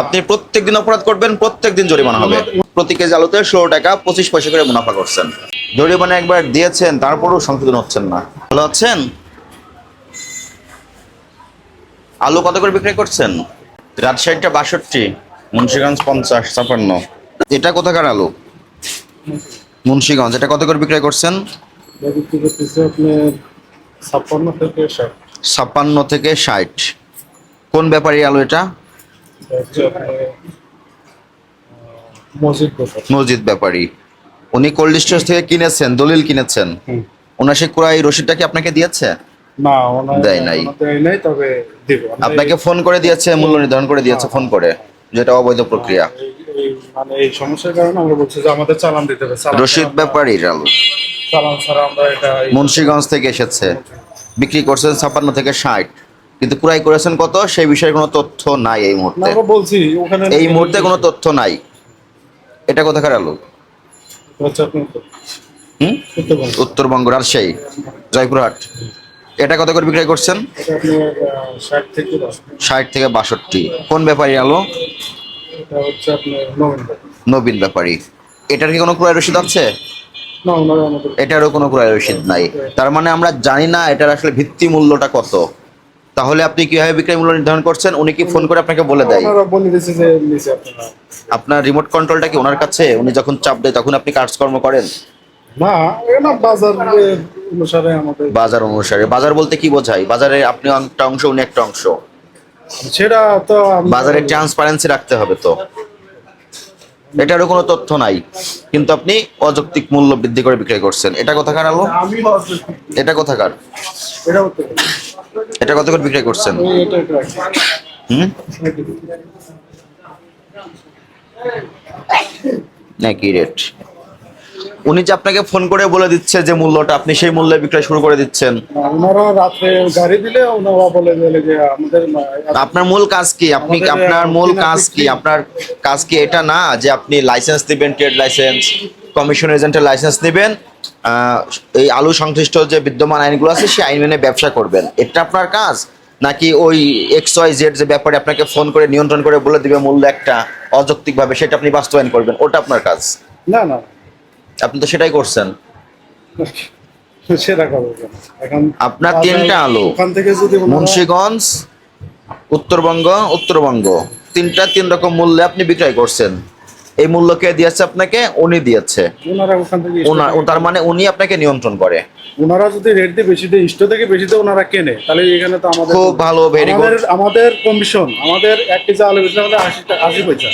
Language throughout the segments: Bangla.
আপনি প্রত্যেক দিন অপরাধ করবেন প্রত্যেক দিন জরিমানা হবে। প্রতি কেজি আলুতে ষোলো টাকা পঁচিশ পয়সা করে মুনাফা করছেন। জরিমানা একবার দিয়েছেন তারপরেও সংশোধন হচ্ছেন না। ভালো আছেন? আলু কত করে বিক্রি করছেন? রাজশাহীটা বাষট্টি মুন্সিগঞ্জ পঞ্চাশ ছাপান্ন। এটা কোথাকার আলু? মুন্সিগঞ্জ এটা কত করে বিক্রয় করছেন? ছাপ্পান্ন থেকে ষাট। কোন ব্যাপারী আলু এটা? মসজিদ ব্যাপারী। উনি কোল্ড স্টোরেজ থেকে কিনেছেন দলিল কিনেছেন। ওনার সে কুড়াই রসিদটা কি আপনাকে দিয়েছে? না দেয় নাই। দেয় নাই তবে দেব। আপনাকে ফোন করে দিয়েছে মূল্য নির্ধারণ করে দিয়েছে ফোন করে যেটা অবৈধ প্রক্রিয়া। মানে এই সমস্যার কারণে আমরা বলছি যে আমাদের চালান দিতে হবে। চালান রশিদ ছাড়া আমরা- ব্যাপারীর আলু। চালান ছাড়া আমরা এটা মুন্সিগঞ্জ থেকে এসেছে। বিক্রি করছেন ছাপ্পান্ন থেকে ষাট। কিন্তু কুড়াই করেছেন কত? সেই বিষয়ে কোনো তথ্য নাই এই মুহূর্তে। বলছি ওখানে এই মুহূর্তে কোনো তথ্য নাই। এটা কোথাকার আলু? হুম? উত্তরবঙ্গ। রাজশাহী জয়পুরহাট। এটা কত করে বিক্রয় করছেন? ষাট থেকে বাষট্টি। কোন ব্যাপারী আলো? নবীন ব্যাপারী। এটার কি কোনো ক্রয় রসিদ আছে? এটারও কোনো ক্রয় রসিদ নাই। তার মানে আমরা জানি না এটার আসলে ভিত্তি মূল্যটা কত। তাহলে আপনি কীভাবে বিক্রয় মূল্য নির্ধারণ করছেন? উনি কি ফোন করে আপনাকে বলে দেয়? বলে দিয়েছে যে নিচে আপনারা। আপনার রিমোট কন্ট্রোলটা কি ওনার কাছে? উনি যখন চাপ দেয় তখন আপনি কাজকর্ম করেন? না বাজার অনুসারে আমাদের বাজার অনুসারে। বাজার বলতে কি বোঝায়? বাজারে আপনি একটা অংশ উনি একটা অংশ। সেটা তো বাজারে ট্রান্সপারেন্সি রাখতে হবে তো। এটারও কোনো তথ্য নাই। কিন্তু আপনি অযৌক্তিক মূল্য বৃদ্ধি করে বিক্রয় করছেন। এটা কোথাকার আলো? এটা কোথাকার এটা কত করে বিক্রয় করছেন? হুম? নাকি রেট। উনি যে আপনাকে ফোন করে বলে দিচ্ছে যে মূল্যটা আপনি সেই মূল্যে বিক্রয় শুরু করে দিচ্ছেন। ওনারা রাত্রে গাড়ি দিলে ওনারা বলে দিলে যে আমাদের আপনার মূল কাজ কি? আপনি আপনার মূল কাজ কি? আপনার কাজ কি এটা না যে আপনি লাইসেন্স দিবেন ট্রেড লাইসেন্স কমিশন এজেন্টের লাইসেন্স নেবেন এই আলু সংশ্লিষ্ট যে বিদ্যমান আইনগুলো আছে সেই আইন মেনে ব্যবসা করবেন। এটা আপনার কাজ? নাকি ওই এক্স ওয়াই জেড যে ব্যাপারে আপনাকে ফোন করে নিয়ন্ত্রণ করে বলে দিবে মূল্য একটা অযৌক্তিকভাবে সেটা আপনি বাস্তবায়ন করবেন? ওটা আপনার কাজ। না না। আপনি তো সেটাই করছেন। সেটা করব এখন আপনার তিনটা আলু। ওখান থেকে যদি মুন্সিগঞ্জ উত্তরবঙ্গ উত্তরবঙ্গ। তিনটা তিন রকম মূল্যে আপনি বিক্রয় করছেন। এই মূল্য কে দিয়েছে আপনাকে? উনি দিয়েছে। ওনারা ওখান থেকে তার মানে উনি আপনাকে নিয়ন্ত্রণ করে। ওনারা যদি রেট দিয়ে বেশি দেয় ইষ্ট থেকে বেশি দিয়ে ওনারা কেনে? তাহলে এখানে তো আমাদের খুব ভালো, very good. আমাদের কমিশন আমাদের এক কেজি আলু বেচলে আমাদের আশি আশি পয়সা।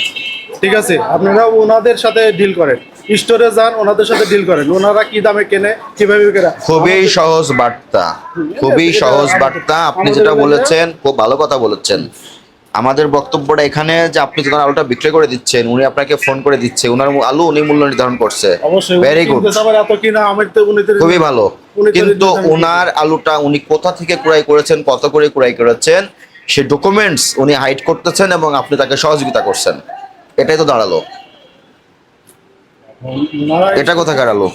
ঠিক আছে? আপনারা ওনাদের সাথে ডিল করেন। স্টোরে যান ওনাদের সাথে ডিল করেন। ওনারা কি দামে কেনে কীভাবে কেনে খুবই সহজ বার্তা। খুবই সহজ বার্তা। আপনি যেটা বলেছেন খুব ভালো কথা বলেছেন। আমাদের বক্তব্যটা এখানে যে আপনি যখন আলুটা বিক্রি করে দিচ্ছেন উনি আপনাকে ফোন করে দিচ্ছে। উনার আলু উনি মূল্য নির্ধারণ করছে। ভেরি গুড খুবই ভালো। কিন্তু ওনার আলুটা উনি কোথা থেকে ক্রয় করেছেন কত করে ক্রয় করেছেন সে ডকুমেন্টস উনি হাইড করতেছেন এবং আপনি তাকে সহযোগিতা করছেন। এটাই তো দাঁড়াল। এটা কোথাকার আলু?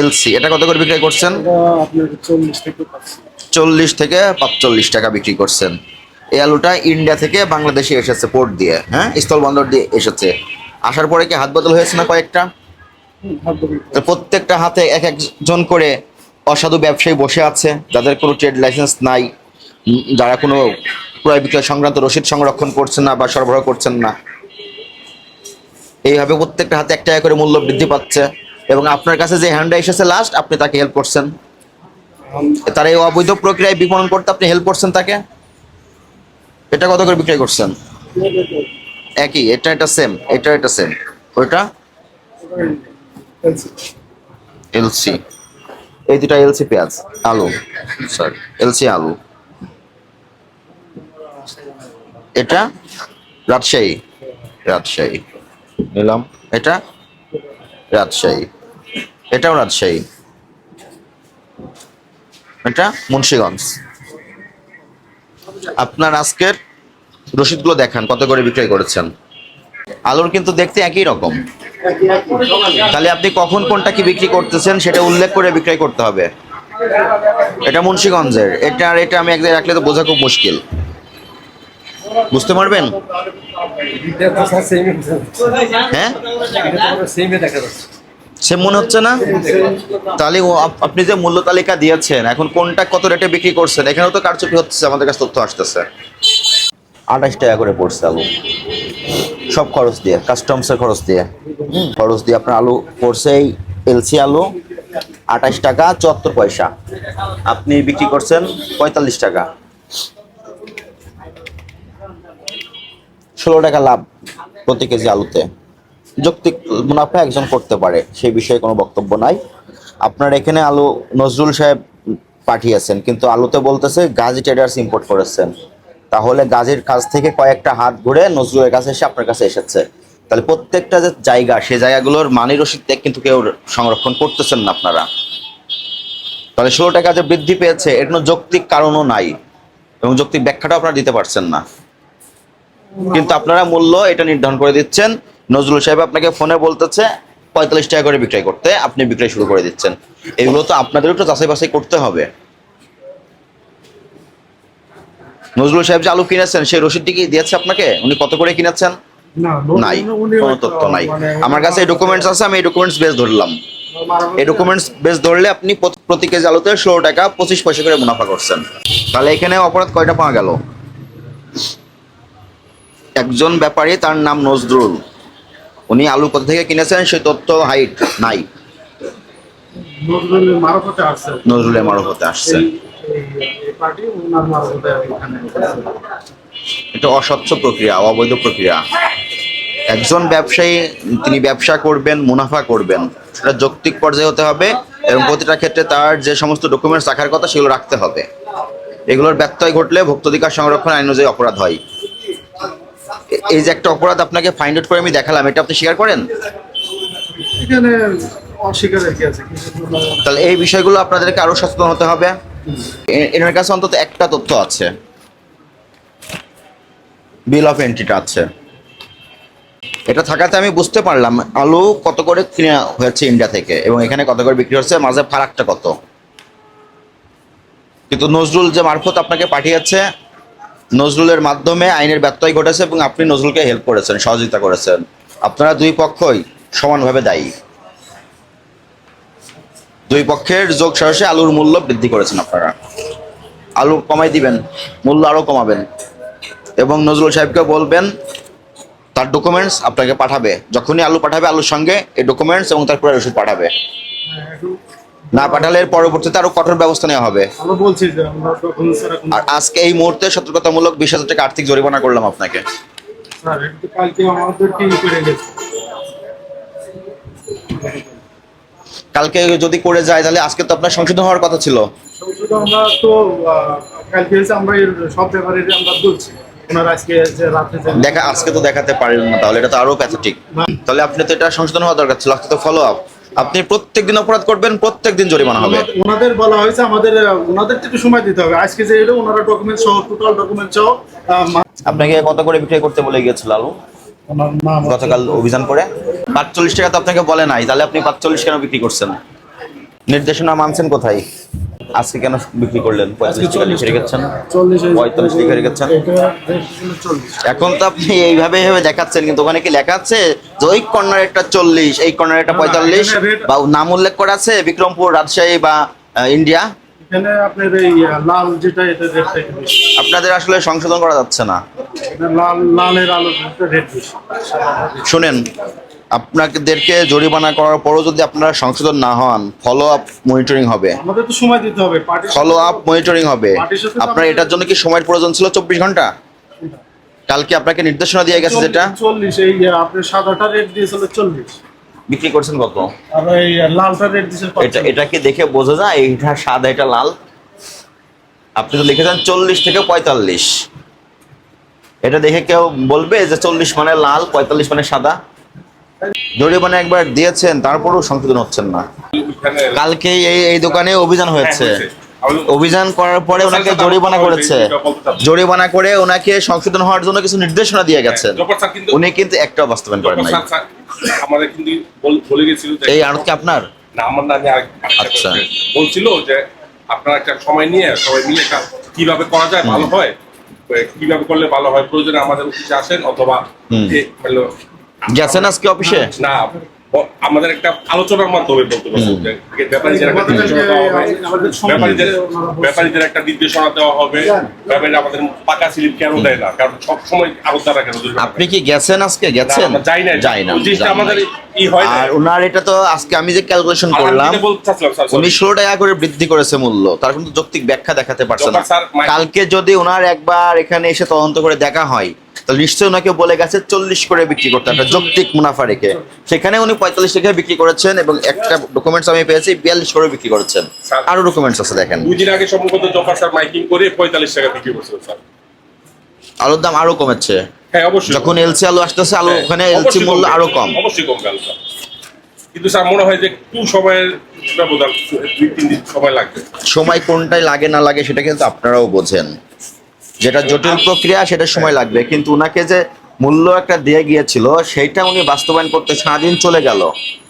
এলসি। এটা কত করে বিক্রয় করছেন? চল্লিশ থেকে পাঁচচল্লিশ টাকা বিক্রি করছেন। এই আলুটা ইন্ডিয়া থেকে বাংলাদেশে এসেছে পোর্ট দিয়ে হ্যাঁ? স্থলবন্দর দিয়ে এসেছে। আসার পরে কি হাত বদল হয়েছে না কয়েকটা? প্রত্যেকটা হাতে এক একজন করে অসাধু ব্যবসায়ী বসে আছে, যাদের কোনো ট্রেড লাইসেন্স নাই যারা কোনো ক্রয় বিক্রয় সংক্রান্ত রসিদ সংরক্ষণ করছেন না বা সরবরাহ করছেন না। এইভাবে প্রত্যেকটা হাতে এক টাকা করে মূল্য বৃদ্ধি পাচ্ছে। এবং আপনার কাছে যে হ্যান্ডটা এসেছে লাস্ট আপনি তাকে হেল্প করছেন। তার এই অবৈধ প্রক্রিয়ায় বিপণন করতে আপনি হেল্প করছেন তাকে? এটা কত করে বিক্রয় করছেন? একই, এটা এটা সেম এটা এটা সেম ওইটা? এলসি এই দুটা এলসি পেঁয়াজ, আলু সরি এলসি আলু। এটা? রাজশাহী রাজশাহী। নিলাম। এটা রাজশাহী। এটাও রাজশাহী। এটা মুন্সিগঞ্জ। আপনার আজকের রসিদগুলো দেখান, কত করে বিক্রয় করেছেন? আলুর কিন্তু দেখতে একই রকম। তাহলে আপনি কখন কোনটা কি বিক্রি করতেছেন সেটা উল্লেখ করে বিক্রয় করতে হবে। এটা মুন্সিগঞ্জের। এটা আর এটা আমি এক জায়গায় রাখলে তো বোঝা খুব মুশকিল। বুঝতে পারবেন? হ্যাঁ? সে মনে হচ্ছে না? তাহলে ও আপনি যে মূল্য তালিকা দিয়েছেন এখন কোনটা কত রেটে বিক্রি করছেন? এখানেও তো কারচুপি হচ্ছে আমাদের কাছে তথ্য আসতেছে। আঠাশ টাকা করে পড়ছে আলু। সব খরচ দিয়ে কাস্টমসের খরচ দিয়ে। খরচ দিয়ে আপনার আলু পড়ছে এই এলসি আলু আঠাশ টাকা চুয়াত্তর পয়সা। আপনি বিক্রি করছেন পঁয়তাল্লিশ টাকা। ষোলো টাকা লাভ প্রতি কেজি আলুতে। যৌক্তিক মুনাফা একজন করতে পারে সেই বিষয়ে কোনো বক্তব্য নাই। আপনার এখানে আলু নজরুল সাহেব পাঠিয়েছেন, কিন্তু আলুতে বলতেছে গাজী ট্রেডার্স ইম্পোর্ট করেছেন। তাহলে গাজীর কাছ থেকে কয়েকটা হাত ঘুরে নজরুলের কাছে এসে আপনার কাছে এসেছে। তাহলে প্রত্যেকটা যে জায়গা সেই জায়গাগুলোর মানি রসিদ থেকে কিন্তু কেউ সংরক্ষণ করতেছেন না আপনারা। তাহলে ষোলো টাকা যে বৃদ্ধি পেয়েছে, এর কোনো যৌক্তিক কারণও নাই। এবং যৌক্তিক ব্যাখ্যাটাও আপনারা দিতে পারছেন না। কিন্তু আপনারা মূল্য এটা নির্ধারণ করে দিচ্ছেন। নজরুল সাহেব আপনাকে ফোনে বলতেছে পঁয়তাল্লিশ টাকা করে বিক্রয় করতে আপনি বিক্রয় শুরু করে দিচ্ছেন। এগুলো তো আপনাদের একটু যাচাই বাছাই করতে হবে। নজরুল সাহেব যে আলু কিনেছেন সেই রসিদটি কি দিয়েছে আপনাকে? উনি কত করে কিনেছেন? নাই কোনো তথ্য নাই। আমার কাছে এই ডকুমেন্টস আছে আমি এই ডকুমেন্টস বেস ধরলাম। এই ডকুমেন্টস বেস ধরলে আপনি প্রতি- প্রতি কেজি আলুতে ষোলো টাকা পঁচিশ পয়সা করে মুনাফা করছেন। তাহলে এখানে অপরাধ কয়টা পাওয়া গেল? একজন ব্যাপারী তার নাম নজরুল। উনি আলু কোথা থেকে কিনেছেন? সেই তথ্য হাইট নাই। নজরুলের মারফতে আসছে। এটা অস্বচ্ছ প্রক্রিয়া অবৈধ প্রক্রিয়া। একজন ব্যবসায়ী তিনি ব্যবসা করবেন মুনাফা করবেন। সেটা যৌক্তিক পর্যায়ে হতে হবে এবং প্রতিটা ক্ষেত্রে তার যে সমস্ত ডকুমেন্টস রাখার কথা সেগুলো রাখতে হবে। এগুলোর ব্যত্যয় ঘটলে ভোক্তাধিকার সংরক্ষণ আইন অনুযায়ী অপরাধ হয়। এই যে একটা অপরাধ আপনাকে ফাইন্ড আউট করে আমি দেখালাম এটা আপনি স্বীকার করেন? এখানে অস্বীকারের কি আছে তাহলে এই বিষয়গুলো আপনাদেরকে আরও সচেতন হতে হবে। এনার কাছে অন্তত একটা তথ্য আছে। বিল অফ এন্ট্রিটা আছে। এটা থাকাতে আমি বুঝতে পারলাম আলু কত করে কিনে হয়েছে ইন্ডিয়া থেকে এবং এখানে কত করে বিক্রি হচ্ছে মাঝে ফারাকটা কত? কিন্তু নজরুল যে মারফত আপনাকে পাঠিয়েছে নজরুলের মাধ্যমে আইনের ব্যত্যয় ঘটেছে এবং আপনি নজরুলকে হেল্প করেছেন, সহযোগিতা করেছেন। আপনারা দুই পক্ষই সমানভাবে দায়ী। দুই পক্ষের যোগ সরাসরি আলুর মূল্য বৃদ্ধি করেছেন আপনারা। আলু কমাই দিবেন, মূল্য আরও কমাবেন এবং নজরুল সাহেবকে বলবেন, তার ডকুমেন্টস আপনাকে পাঠাবে। যখনই আলু পাঠাবে আলুর সঙ্গে, এই ডকুমেন্টস এবং তার পুরো ওষুধ পাঠাবে। না পাঠালে এর পরবর্তীতে আরও কঠোর ব্যবস্থা নেওয়া হবে। আমরা বলছি যে আমরা ডকুমেন্টস এরকম আর আজকে এই মুহূর্তে সতর্কতামূলক বিশ হাজার টাকা আর্থিক জরিমানা করলাম আপনাকে। স্যার এটা তো কালকে আমাদের কি করে গেছে। কালকে যদি করে যায় তাহলে আজকে তো আপনার সংশোধন হওয়ার কথা ছিল। সংসদে আমরা তো আহ, কালকে হয়েছে আমরা এর সব ব্যাপারে আমরা বলছি। ওনার আজকে যে রাতে যে দেখা আজকে তো দেখাতে পারেন না তাহলে এটা তো আরও প্যাথেটিক তাহলে আপনি তো এটা সংশোধন হওয়া দরকার ছিল আজকে তো ফলো আপ আপনি প্রত্যেক দিন অপরাধ করবেন প্রত্যেক দিন জরিমানা হবে। ওনাদের- বলা হয়েছে আমাদের ওনাদের একটু সময় দিতে হবে। আজকে যে এলো ওনারা ডকুমেন্ট সহ টোটাল ডকুমেন্ট সহ আপনাকে কত করে বিক্রয় করতে বলে গিয়েছিল আলু গতকাল অভিযান করে। পাঁচচল্লিশ টাকা তো আপনাকে বলে নাই তাহলে আপনি পাঁচচল্লিশ কেন বিক্রি করছেন? নির্দেশনা মানছেন কোথায়? আজকে কেন বিক্রি করলেন? পঁয়তাল্লিশ টাকা লিখে রেখেছেন। পঁয়তাল্লিশ লিখে এখন তো আপনি এইভাবে এইভাবে দেখাচ্ছেন কিন্তু ওখানে কি লেখা আছে যে ওই কর্নার একটা চল্লিশ এই কর্নার একটা পঁয়তাল্লিশ? বা নাম উল্লেখ করা আছে বিক্রমপুর রাজশাহী বা ইন্ডিয়া? এখানে আপনার এই লাল যেটা এটা রেটটা বেশি। আপনাদের আসলে সংশোধন করা যাচ্ছে না। লাল লালের আলো রেট বেশি। শুনেন আপনাদেরকে জরিমানা করার পরও যদি আপনারা সংশোধন না হন ফলো আপ মনিটরিং হবে। আমাদের তো সময় দিতে হবে ফলো আপ মনিটরিং হবে। আপনার এটার জন্য কি সময়ের প্রয়োজন ছিল? চব্বিশ ঘণ্টা? কালকে আপনাকে নির্দেশনা দিয়ে গেছে যেটা। চল্লিশ এই আহ, সাদাটা রেট দিয়েছিল চল্লিশ। বিক্রি করছেন কত? আর এই লালটা রেট দিয়েছিল এটা এটা কি দেখে বোঝা যায়? এইটা সাদা এটা লাল? আপনি তো লিখেছেন চল্লিশ থেকে পঁয়তাল্লিশ। এটা দেখে কেউ বলবে যে চল্লিশ মানে লাল পঁয়তাল্লিশ মানে সাদা? জরিমানা একবার দিয়েছেন তারপরেও সংশোধন হচ্ছেন না। কালকে এই এই দোকানে অভিযান হয়েছে। অভিযান করার পরে ওনাকে জরিমানা করেছে। জরিমানা করে ওনাকে সংশোধন হওয়ার জন্য কিছু নির্দেশনা দিয়ে গেছেন। স্যার কিন্তু উনি কিন্তু একটাও বাস্তবায়ন করেন নাই। আমাদের কিন্তু বল- গেছিল এই আড়ত কি আপনার? না আমার নামে আচ্ছা। বলছিল যে আপনারা একটা সময় নিয়ে সবাই মিলে কীভাবে করা যায় ভালো হয় কীভাবে করলে ভালো হয় প্রয়োজনে আমাদের অফিসে আসেন অথবা গেছেন আজকে অফিসে? না আমাদের একটা আলোচনার মাধ্যমে বলতে ব্যাপারীদের একটা নির্দেশনা দেওয়া হবে ব্যাপারীদের ব্যাপারীদের একটা নির্দেশনা দেওয়া হবে। ব্যাপারী আমাদের পাকা স্লিপ কেন দেয় না? কারণ সব সময় আলোচনা কেন আপনি কি গেছেন আজকে? গেছেন? যাই না যাই না। আমাদের হয় আর ওনার এটা তো আজকে আমি যে ক্যালকুলেশন করলাম উনি ষোলো টাকা করে বৃদ্ধি করেছে মূল্য। তার কিন্তু যৌক্তিক ব্যাখ্যা দেখাতে পারছে না। কালকে যদি ওনার একবার এখানে এসে তদন্ত করে দেখা হয় তাহলে নিশ্চয়ই ওনাকে বলে গেছে চল্লিশ করে বিক্রি করতে একটা যৌক্তিক মুনাফা রেখে। সেখানে উনি পঁয়তাল্লিশ টাকায় বিক্রি করেছেন এবং একটা ডকুমেন্টস আমি পেয়েছি বিয়াল্লিশ করে বিক্রি করেছেন। আরও ডকুমেন্টস আছে দেখেন। দুই দিন আগে সম্ভবত জফার স্যার মাইকিং করে পঁয়তাল্লিশ টাকা বিক্রি করছিল স্যার। আলুর দাম আরও কমেছে। হ্যাঁ অবশ্যই যখন এলসি আলু আসতেছে আলু হ্যাঁ, ওখানে এলসি মূল্য আরও কম। অবশ্যই কম কিন্তু স্যার মনে হয় যে একটু সময়ের ব্যবধান দুই তিন দিন সময় লাগবে। সময় কোনটাই লাগে না লাগে সেটা কিন্তু আপনারাও বোঝেন। যেটা জটিল প্রক্রিয়া সেটা সময় লাগবে। কিন্তু উনাকে যে মূল্য একটা দিয়ে গিয়েছিল সেইটা উনি বাস্তবায়ন করতে সারাদিন চলে গেল।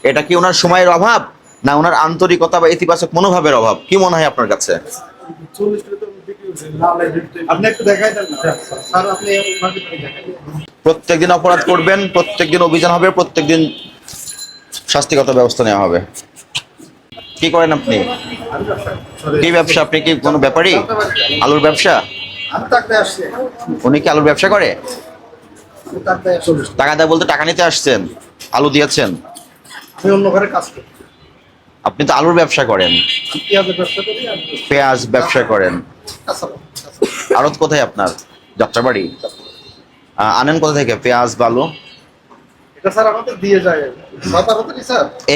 এটা কি ওনার সময়ের অভাব না ওনার আন্তরিকতা বা ইতিবাচক মনোভাবের অভাব? কি মনে হয় আপনার কাছে? আপনি একটু দেখাই দেন না। স্যার আপনি ওনাকে একটু দেখাই দেন। প্রত্যেকদিন অপরাধ করবেন প্রত্যেকদিন অভিযান হবে প্রত্যেকদিন শাস্তিগত ব্যবস্থা নেওয়া হবে। কি করেন আপনি? কি ব্যবসা? আপনি কি কোনো ব্যাপারই আলুর ব্যবসা? উনি কি আলুর ব্যবসা করে? টাকা দেয় বলতে টাকা নিতে আসছেন আলু দিয়েছেন। আমি অন্য ঘরে কাজ করি। আপনি তো আলুর ব্যবসা করেন। পেঁয়াজ ব্যবসা করেন। আড়ত কোথায় আপনার? যাত্রাবাড়ি আনেন কোথা থেকে? পেঁয়াজ বালু?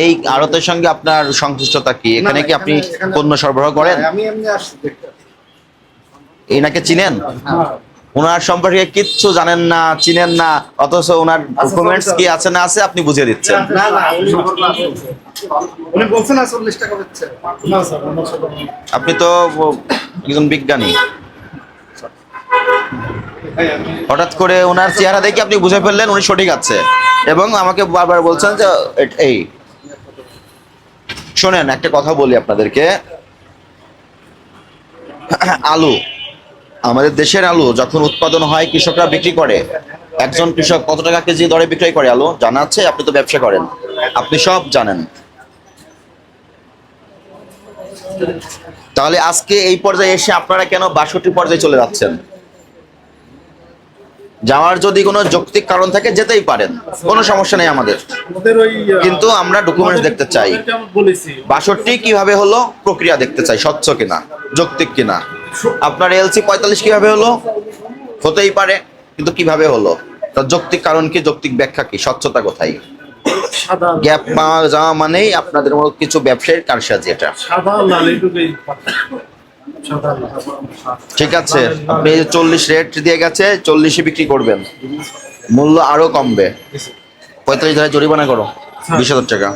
এই আড়তের সঙ্গে আপনার সংশ্লিষ্টতা কি? এখানে কি আপনি পণ্য সরবরাহ করেন? হ্যাঁ, আমি এমনি আসছি দেখতে। এনাকে চিনেন? হ্যাঁ। ওনার সম্পর্কে কিচ্ছু জানেন না চিনেন না অথচ ওনার ডকুমেন্টস কি আছে না আছে আপনি বুঝিয়ে দিচ্ছেন। না না উনি উনি বলছেন না চল্লিশ টাকা হচ্ছে। না স্যার আমার সাথে আপনি তো একজন বিজ্ঞানী। হঠাৎ করে ওনার চেহারা দেখে আপনি বুঝে ফেললেন উনি সঠিক আছে। এবং আমাকে বারবার বলছেন যে এই শোনেন একটা কথা বলি আপনাদেরকে। আলু আমাদের দেশের আলু যখন উৎপাদন হয় কৃষকরা বিক্রি করে। একজন কৃষক কত টাকা কেজি দরে বিক্রয় করে আলু? জানা আছে আপনি তো ব্যবসা করেন। আপনি সব জানেন। তাহলে আজকে এই পর্যায়ে এসে আপনারা কেন বাষট্টি পর্যায়ে চলে যাচ্ছেন? যাওয়ার যদি কোনো যৌক্তিক কারণ থাকে যেতেই পারেন। কোনো সমস্যা নেই আমাদের। কিন্তু আমরা ডকুমেন্টস দেখতে চাই। বাষট্টি কীভাবে হলো? প্রক্রিয়া দেখতে চাই স্বচ্ছ কিনা যৌক্তিক কিনা। আপনার এলসি পঁয়তাল্লিশ কীভাবে হলো? হতেই পারে কিন্তু কীভাবে হলো? তার যৌক্তিক কারণ কি যৌক্তিক ব্যাখ্যা কি? স্বচ্ছতা কোথায়? গ্যাপ পাওয়া যাওয়া মানেই আপনাদের মতো কিছু ব্যবসায়ীর কারসাজি এটা। ঠিক আছে আপনি চল্লিশ রেট দিয়ে গেছে চল্লিশে বিক্রি করবেন। মূল্য আরও কমবে। পঁয়তাল্লিশ হাজার জরিমানা করো বিশ হাজার টাকা।